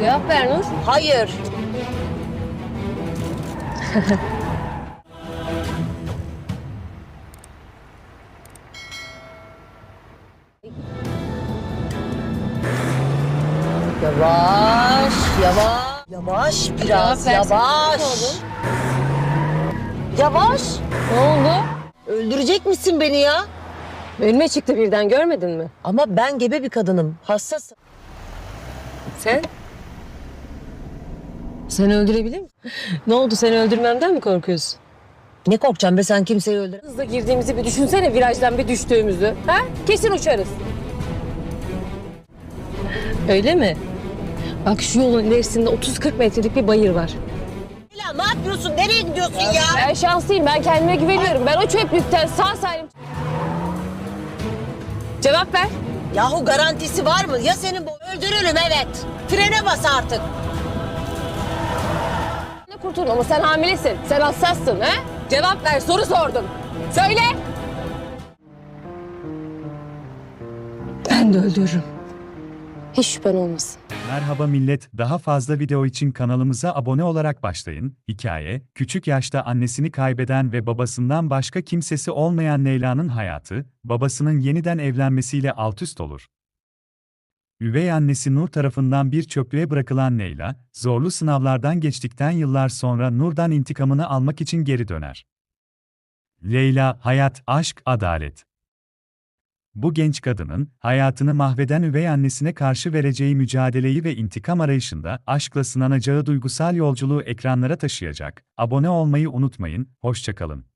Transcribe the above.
Cevap ver Nur. Hayır. Yavaş, yavaş. Yavaş biraz, Cevap versene. yavaş. Ne oldu? Yavaş. Ne oldu? Öldürecek misin beni ya? Önüme çıktı birden görmedin mi? Ama ben gebe bir kadınım. Hassas. Sen? Sen öldürebilir misin? ne oldu seni öldürmemden mi korkuyorsun? Ne korkacağım be sen kimseyi öldür. Hızla girdiğimizi bir düşünsene virajdan bir düştüğümüzü. Ha? Kesin uçarız. Öyle mi? Bak şu yolun ilerisinde 30-40 metrelik bir bayır var. Ya ne yapıyorsun? Nereye gidiyorsun ya? Ben şanslıyım. Ben kendime güveniyorum. Ben o çöplükten sağ salim... Cevap ver. Yahu garantisi var mı? Ya senin bu öldürürüm evet. Frene bas artık. Kurtulun ama sen hamilesin. Sen hassassın ha? Cevap ver. Soru sordum. Söyle. Ben de öldürürüm. Hiç şüphen olmasın. Merhaba millet, daha fazla video için kanalımıza abone olarak başlayın. Hikaye, küçük yaşta annesini kaybeden ve babasından başka kimsesi olmayan Leyla'nın hayatı, babasının yeniden evlenmesiyle altüst olur. Üvey annesi Nur tarafından bir çöplüğe bırakılan Leyla, zorlu sınavlardan geçtikten yıllar sonra Nur'dan intikamını almak için geri döner. Leyla, hayat, aşk, adalet. Bu genç kadının, hayatını mahveden üvey annesine karşı vereceği mücadeleyi ve intikam arayışında aşkla sınanacağı duygusal yolculuğu ekranlara taşıyacak. Abone olmayı unutmayın, hoşçakalın.